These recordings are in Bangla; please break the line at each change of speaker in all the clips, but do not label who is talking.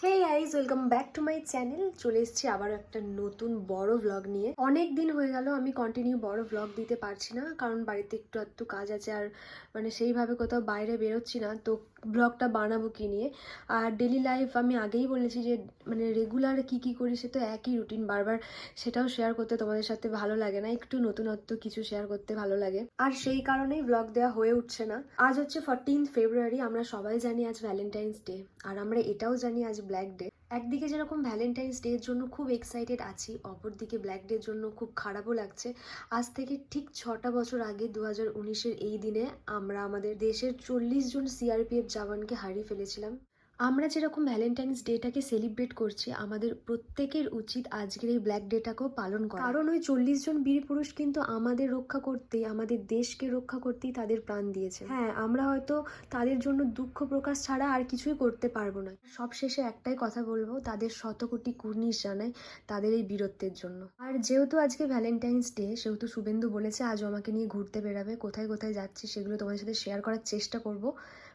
Hey guys welcome back to my channel চলে এসেছি আবার একটা নতুন বড় ব্লগ নিয়ে। অনেক দিন হয়ে গেল, আমি কন্টিনিউ বড় ব্লগ দিতে পারছি না, কারণ বাড়িতে একটু একটু কাজ আছে আর মানে সেইভাবে কোথাও বাইরে বেরোচ্ছি না, তো ব্লগটা বানাবো কি নিয়ে। আর ডেলি লাইফ আমি আগেই বলেছি যে মানে রেগুলার কি কি করি সে তো একই রুটিন বারবার সেটাও শেয়ার করতে তোমাদের সাথে ভালো লাগে না, একটু নতুনত্ব কিছু শেয়ার করতে ভালো লাগে। আর সেই কারণেই ব্লগ দেওয়া হয়ে উঠছে না। আজ হচ্ছে ফোরটিন্থ ফেব্রুয়ারি আমরা সবাই জানি আজ ভ্যালেন্টাইন্স ডে আর আমরা এটাও জানি আজ ব্ল্যাক ডে একদিকে যেরকম ভ্যালেন্টাইন্স ডে এর জন্য খুব এক্সাইটেড আছি, অপরদিকে ব্ল্যাক ডের জন্য খুব খারাপও লাগছে। আজ থেকে ঠিক ছটা বছর আগে দু হাজার উনিশের এই দিনে আমরা আমাদের দেশের চল্লিশ জন সিআরপিএফ জওয়ানকে হারিয়ে ফেলেছিলাম। আমরা যেরকম ভ্যালেন্টাইন্স ডেটাকে সেলিব্রেট করছি, আমাদের প্রত্যেকের উচিত আজকের এই ব্ল্যাক ডেটাকেও পালন করা। কারণ ওই চল্লিশ জন বীর পুরুষ কিন্তু আমাদের রক্ষা করতেই আমাদের দেশকে রক্ষা করতেই তাদের প্রাণ দিয়েছে। হ্যাঁ আমরা হয়তো তাদের জন্য দুঃখ প্রকাশ ছাড়া আর কিছুই করতে পারব না। সব শেষে একটাই কথা বলব, তাদের শতকোটি কুর্নিশ জানাই তাদের এই বীরত্বের জন্য। আর যেহেতু আজকে ভ্যালেন্টাইন্স ডে সেহেতু শুভেন্দু বলেছে আজ আমাকে নিয়ে ঘুরতে বেরাবে কোথায় কোথায় যাচ্ছি সেগুলো তোমাদের সাথে শেয়ার করার চেষ্টা করব।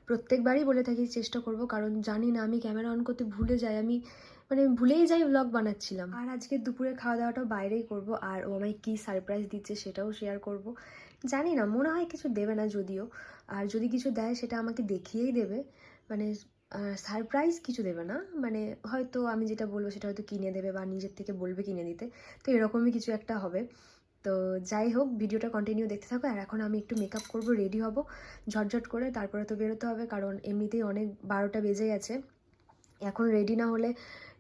প্রত্যেকবারই বলে থাকি চেষ্টা করব, কারণ জানি না আমি ক্যামেরা অন করতে ভুলে যাই। আমি মানে ভুলেই যাই ব্লগ বানাচ্ছিলাম। আর আজকে দুপুরে খাওয়া দাওয়াটাও বাইরেই করব, আর ও আমায় কী সারপ্রাইজ দিচ্ছে সেটাও শেয়ার করব। জানি না, মনে হয় কিছু দেবে না যদিও। আর যদি কিছু দেয়, সেটা আমাকে দেখিয়েই দেবে। মানে সারপ্রাইজ কিছু দেবে না। মানে হয়তো আমি যেটা বলব সেটা হয়তো কিনে দেবে বা নিজের থেকে বলবে কিনে দিতে। তো এরকমই কিছু একটা হবে। তো যাই হোক ভিডিওটা কন্টিনিউ দেখতে থাকো আর এখন আমি একটু মেকআপ করব রেডি হব ঝটঝট করে তারপরে তো বেরোতে হবে কারণ এমনিতেই অনেক বারোটা বেজে গেছে এখন রেডি না হলে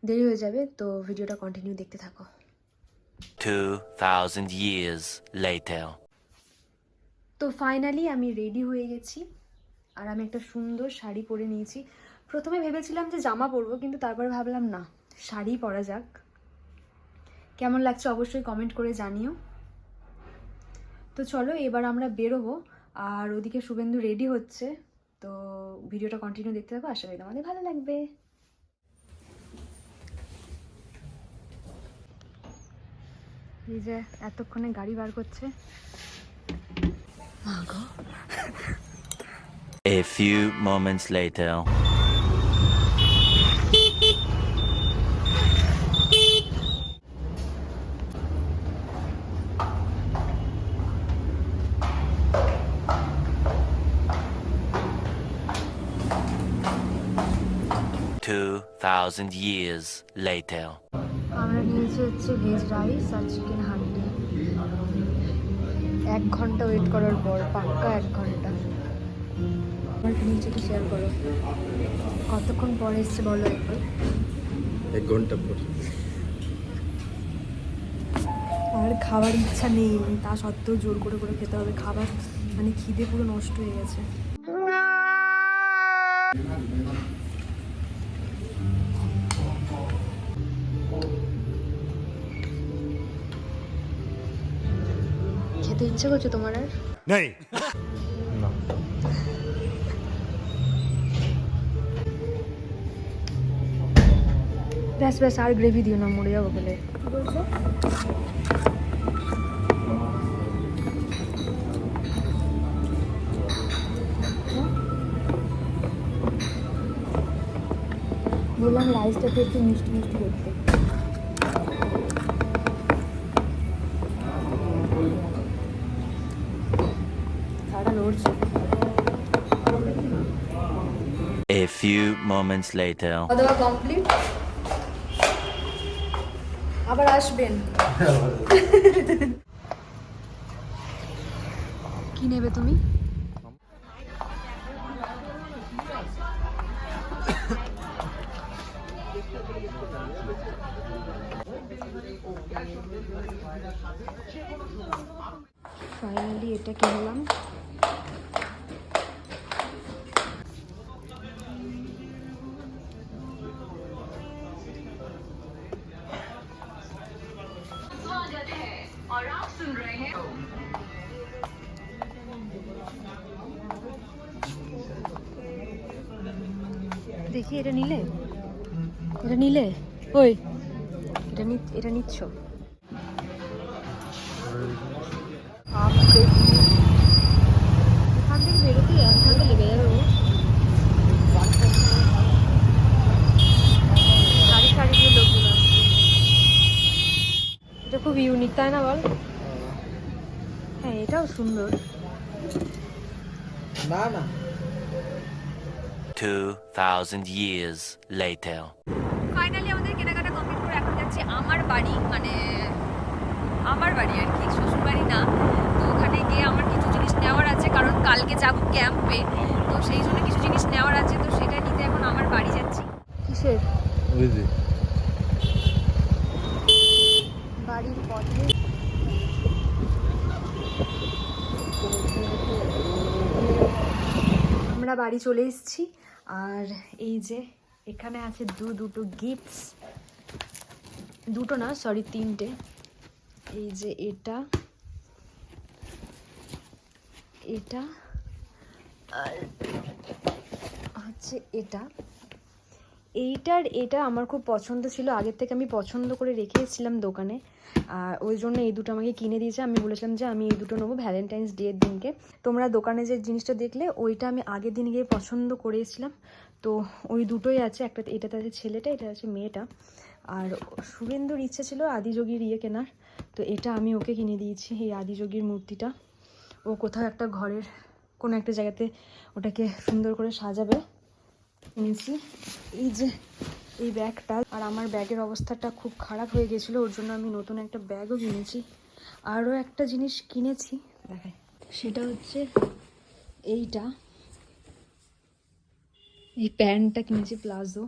দেরি হয়ে যাবে তো ভিডিওটা কন্টিনিউ দেখতে থাকো।
2,000 years later.
তো ফাইনালি আমি রেডি হয়ে গেছি আর আমি একটা সুন্দর শাড়ি পরে নিয়েছি। প্রথমে ভেবেছিলাম যে জামা পরবো কিন্তু তারপর ভাবলাম না শাড়ি পরা যাক। কেমন লাগছে অবশ্যই কমেন্ট করে জানিও। তো চলো, এবার আমরা বেরোবো। আর ওদিকে শুভেন্দু রেডি হচ্ছে। তো ভিডিওটা কন্টিনিউ দেখতে থাকো, আশা করি তোমাদের ভালো লাগবে। এই যে এতক্ষণে গাড়ি বার করছে।
A few moments later. 2,000 years later.
আমরা হচ্ছে রাইস আর চিকেন হান্ডি। এক ঘণ্টা ওয়েট করার পর এক আমার নিজেকে শেয়ার কতক্ষণ আর খাবার ইচ্ছা নেই তা সত্ত্বেও জোর করে করে খেতে হবে। খাবার মানে খিদে পুরো নষ্ট হয়ে গেছে। খেতে ইচ্ছে করছে তোমার আর?
নেই। না।
ব্যাস ব্যাস আর গ্রেভি দিও না মরে যাব বলে। বললাম রাইসটাকে একটু মিষ্টি মিষ্টি করতে।
Few moments later.
কমপ্লিট আবার আসবেন। কি নেবে তুমি? দেখি, এটা নিলে? এটা নিলে? ওই। এটা নি, এটা নিচ্ছ। এখান থেকে বেরোতে লেগে যাবে সারি সারি দিয়ে লোকগুলো এটা খুব ইউনিক তাই না বল? হ্যাঁ এটাও সুন্দর।
না না।
2,000 years later.
ফাইনালি আমাদের কেনাকাটা কমপ্লিট করে এখন যাচ্ছি আমার বাড়ি মানে আমার বাড়ি আর কি শ্বশুর বাড়ি না। তো ওখানে গিয়ে আমার কিছু জিনিস নেওয়ার আছে কারণ কালকে যাব ক্যাম্পে। তো সেই জন্য কিছু জিনিস নেওয়ার আছে তো সেটা নিতে এখন আমার বাড়ি যাচ্ছি। কিসের? বাড়ির পথে। আমরা বাড়ি চলে এসেছি। আর এই যে এখানে আছে দু দুটো গিফটস দুটো না সরি তিনটে। এই যে এটা এটা, আর হচ্ছে এটা। এইটার, এটা আমার খুব পছন্দ ছিল। আগের থেকে আমি পছন্দ করে রেখেছিলাম দোকানে। আর ওই জন্য এই দুটো আমাকে কিনে দিয়েছে। আমি বলেছিলাম যে আমি এই দুটো নেব ভ্যালেন্টাইন্স ডে এর দিনকে। তোমরা দোকানে যে জিনিসটা দেখলে, ওইটা আমি আগের দিন গিয়ে পছন্দ করেছিলাম। তো ওই দুটোই আছে। একটা এটাতে আছে ছেলেটা, এটা আছে মেয়েটা। আর শুভেন্দুর ইচ্ছে ছিল আদিযোগীর ইয়ে কেনার। তো এটা আমি ওকে কিনে দিয়েছি, এই আদিযোগীর মূর্তিটা। ও কোথাও একটা ঘরের, কোনো একটা জায়গাতে ওটাকে সুন্দর করে সাজাবে। কিনেছি। এই যে, এই ব্যাগটা, আর আমার ব্যাগের অবস্থাটা খুব খারাপ হয়ে গেছিল, ওর জন্য আমি নতুন একটা ব্যাগও কিনেছি। আরও একটা জিনিস কিনেছি দেখায় সেটা হচ্ছে এইটা। এই প্যান্টটা কিনেছি প্লাজো।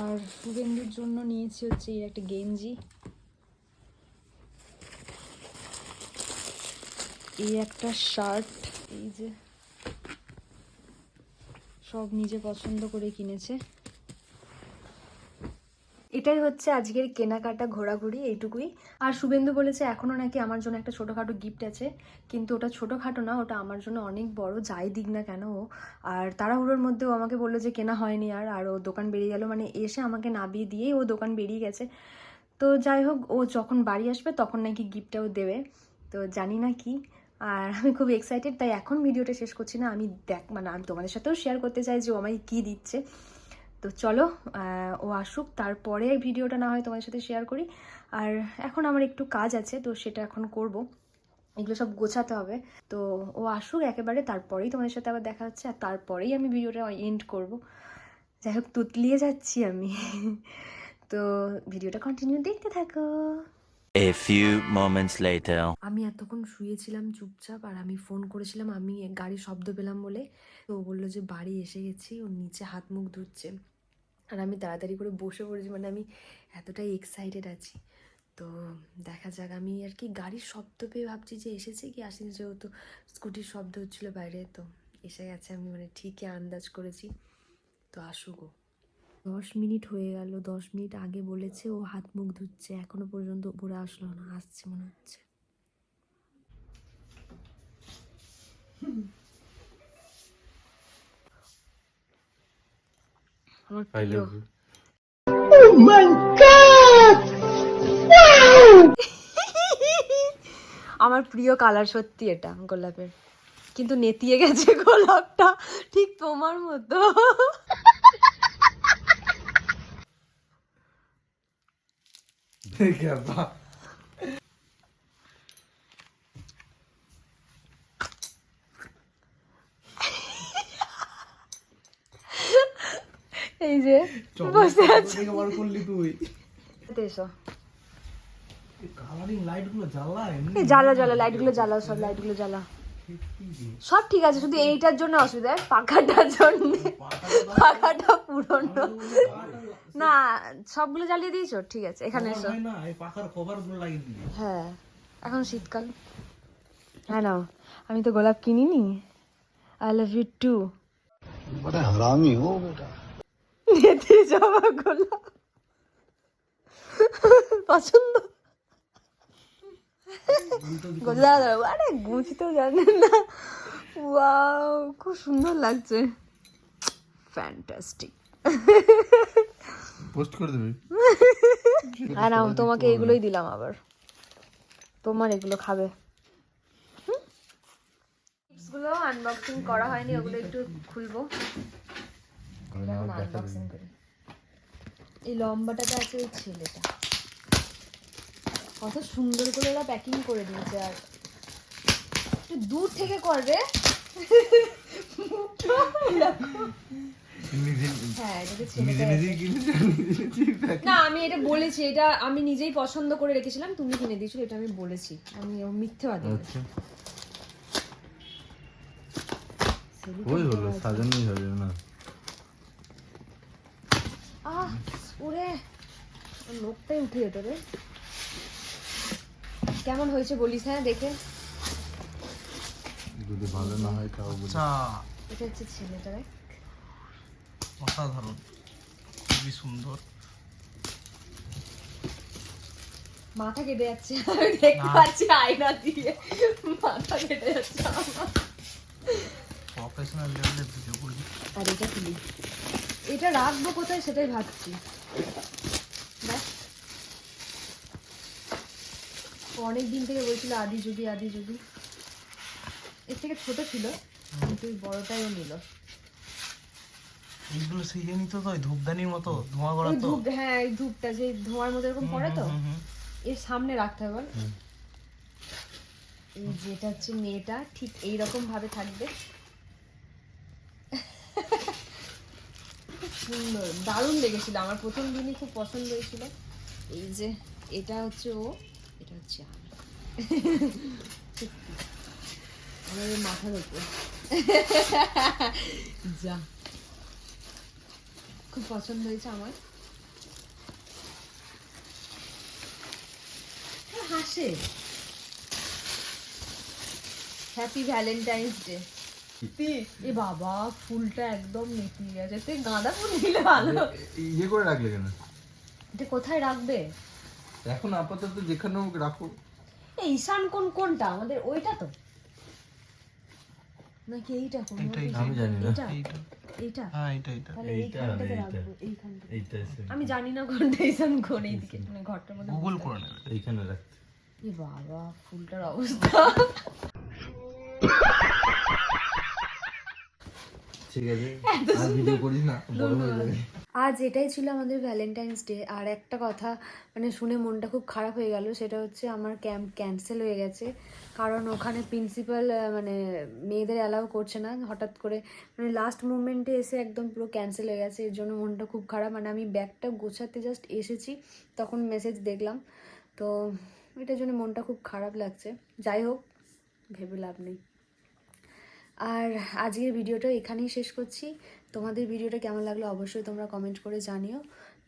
আর শুভেন্দুর জন্য নিয়েছি হচ্ছে এই একটা গেঞ্জি। এই একটা শার্ট, এই যে সব নিজে পছন্দ করে কিনেছে। এটাই হচ্ছে আজকের কেনাকাটা ঘোরাঘুরি এইটুকুই। আর শুভেন্দু বলেছে এখনও নাকি আমার জন্য একটা ছোটোখাটো গিফট আছে। কিন্তু ওটা ছোটোখাটো না, ওটা আমার জন্য অনেক বড়, যাই দিক না কেন ও। আর তাড়াহুড়োর মধ্যে ও আমাকে বলল যে, কেনা হয়নি আর আর ও দোকান বেরিয়ে গেল। মানে এসে আমাকে নাবিয়ে দিয়েই ও দোকান বেরিয়ে গেছে। তো যাই হোক, ও যখন বাড়ি আসবে, তখন নাকি গিফটটাও দেবে। তো জানি না কি। আর আমি খুব এক্সাইটেড তাই এখন ভিডিওটা শেষ করছি না। আমি দেখ মানে আমি তোমাদের সাথেও শেয়ার করতে চাই যে ও আমায় কী দিচ্ছে। তো চলো ও আসুক, তারপরে ভিডিওটা না হয় তোমাদের সাথে শেয়ার করি। আর এখন আমার একটু কাজ আছে, তো সেটা এখন করব। এগুলো সব গোছাতে হবে। তো ও আসুক একেবারে, তারপরেই তোমাদের সাথে আবার দেখা হচ্ছে, আর তারপরেই আমি ভিডিওটা এন্ড করব। যাই হোক, তুতলিয়ে যাচ্ছি আমি। তো ভিডিওটা কন্টিনিউ দেখতে থাকো।
A few moments later.
আমি এতক্ষণ শুয়েছিলাম চুপচাপ আর আমি ফোন করেছিলাম, আমি গাড়ির শব্দ পেলাম বলে। তো ও বলল যে বাড়ি এসে গেছি, ওর নিচে হাত মুখ ধুচ্ছে। আর আমি তাড়াতাড়ি করে বসে পড়েছি মানে আমি এতটাই এক্সাইটেড আছি। তো দেখা যাক, আমি আর কি গাড়ির শব্দ পেয়ে ভাবছি যে এসেছে কি আসেনি, যেহেতু স্কুটির শব্দ হচ্ছিল বাইরে, তো এসে গেছে আমি মানে ঠিকই আন্দাজ করেছি। তো আসুক দশ মিনিট হয়ে গেল দশ মিনিট আগে বলেছে ও হাত মুখ ধুচ্ছে এখনও পর্যন্ত উপরে আসলো না আসছে মনে হচ্ছে। আমার প্রিয়। আমার প্রিয় কালার সত্যি এটা গোলাপের। কিন্তু নেতিয়ে গেছে গোলাপটা ঠিক তোমার মতো। এই যে বসে আছে।
করলি তুই।
এসো।
লাইটগুলো জ্বালা
জ্বালা জ্বালা লাইটগুলো জ্বালা সব লাইটগুলো জ্বালা সব ঠিক আছে শুধু এইটার জন্য অসুবিধা পাখাটার জন্য। পাখাটা পুরনো। না সবগুলো জ্বালিয়ে দিয়েছ? ঠিক আছে এখানে এসো।
হ্যাঁ
এখন শীতকাল। হ্যাঁ না আমি তো গোলাপ কিনিনি। আই লাভ ইউ টু
বড় হারামি হো বেটা।
নেতে যাওয়া গোলাপ। পছন্দ? গোলাপ আরে গুছতেও জানেন না। ওয়াও খুব সুন্দর লাগছে। ফ্যান্টাস্টিক
পোস্ট করে দিবি।
হ্যাঁ নাও তোমাকে এগুলোই দিলাম আবার। তোমার এগুলো খাবে। গুলো আনবক্সিং করা হয়নি ওগুলো একটু খুলবো। এই লম্বাটাতে আছে ওই ছেলেটা। কত সুন্দর করে ওরা প্যাকিং করে দিয়েছে আর। একটু দূর থেকে করবে। হ্যাঁ না আমি এটা বলেছি এটা আমি নিজেই পছন্দ করে রেখেছিলাম তুমি কিনে দিয়েছ এটা আমি বলেছি। আমি মিথ্যেবাদী
আচ্ছা। ওই হলো সাজানোই হবে না।
আহ ওরে লোকটাই উঠে যেত রে। কেমন হয়েছে বলিস হ্যাঁ দেখে?
যদি ভালো না হয় তাও বলি
আচ্ছা।
এটা হচ্ছে ছেলেটা রে
অসাধারণ। খুবই সুন্দর।
মাথা কেটে যাচ্ছে। আমি দেখতে পাচ্ছি আয়না দিয়ে। মাথা কেটে যাচ্ছে
প্রফেশনাল লেভেলের ভিডিও করি
আর এটা খুলি এটা রাখব কোথায় সেটাই ভাবছি দেখ। ও অনেক দিন থেকে বলছিল আদি যদি আদি যদি এর থেকে ছোট ছিল কিন্তু বড়টাইও নিল।
এইগুলো সেই জানি তো তো ওই ধূপদানির মতো ধোঁয়া করা তো
ধূপ হ্যাঁ এই ধূপটা যে ধোঁয়ার মতো এরকম পড়ে তো। এর সামনে রাখতে হবে। এই যেটা হচ্ছে মেয়েটা ঠিক এই রকম ভাবে থাকবে। সুন্দর দারুণ লেগেছিল। আমার প্রথম দিনই খুব পছন্দ হয়েছিল। এই যে এটা হচ্ছে ও। এটা হচ্ছে আমি সত্যি। আমার এই মাথার উপর যা। খুব পছন্দ হয়েছে আমার। হাসে। হ্যাপি ভ্যালেন্টাইন্স ডে এ বাবা ফুলটা একদম নেতিয়ে গেছে। তুই গাঁদা ফুল দিলে ভালো।
ইয়ে করে রাখলে কেন?
এটা কোথায় রাখবে?
এখন আপাতত যেখানে হোক রাখো।
এই ঈশান কোন কোনটা? আমাদের ওইটা তো। নাকি এইটা কোন।
আমি জানি না।
এইটা।
এইটা।
হ্যাঁ এটা
এইটা। এইটা। এইটা।
আমি জানি না কোনটা ঈশান কোন এইদিকে। মানে ঘরটার মধ্যে
গুগল করে নেবে।
এইখানে রাখতে।
এ বাবা ফুলটার অবস্থা।
ঠিক আছে। আর ভিডিও করিস না বড় হয়ে যাবে।
আজ এটাই ছিল আমাদের ভ্যালেন্টাইন্স ডে আর একটা কথা মানে শুনে মনটা খুব খারাপ হয়ে গেল, সেটা হচ্ছে আমার ক্যাম্প ক্যান্সেল হয়ে গেছে। কারণ ওখানে প্রিন্সিপাল মানে মেয়েদের অ্যালাউ করছে না, হঠাৎ করে মানে লাস্ট মুমেন্টে এসে একদম পুরো ক্যান্সেল হয়ে গেছে, এর জন্য মনটা খুব খারাপ। মানে আমি ব্যাগটা গোছাতে জাস্ট এসেছি, তখন মেসেজ দেখলাম। তো এটার জন্য মনটা খুব খারাপ লাগছে। যাই হোক, ভেবে লাভ নেই। আর আজকের ভিডিওটা এখানেই শেষ করছি। তোমাদের ভিডিওটা কেমন লাগল অবশ্যই তোমরা কমেন্ট করে জানিও।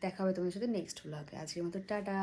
দেখা হবে তোমাদের সাথে নেক্সট ব্লগে আজকের মতো টাটা।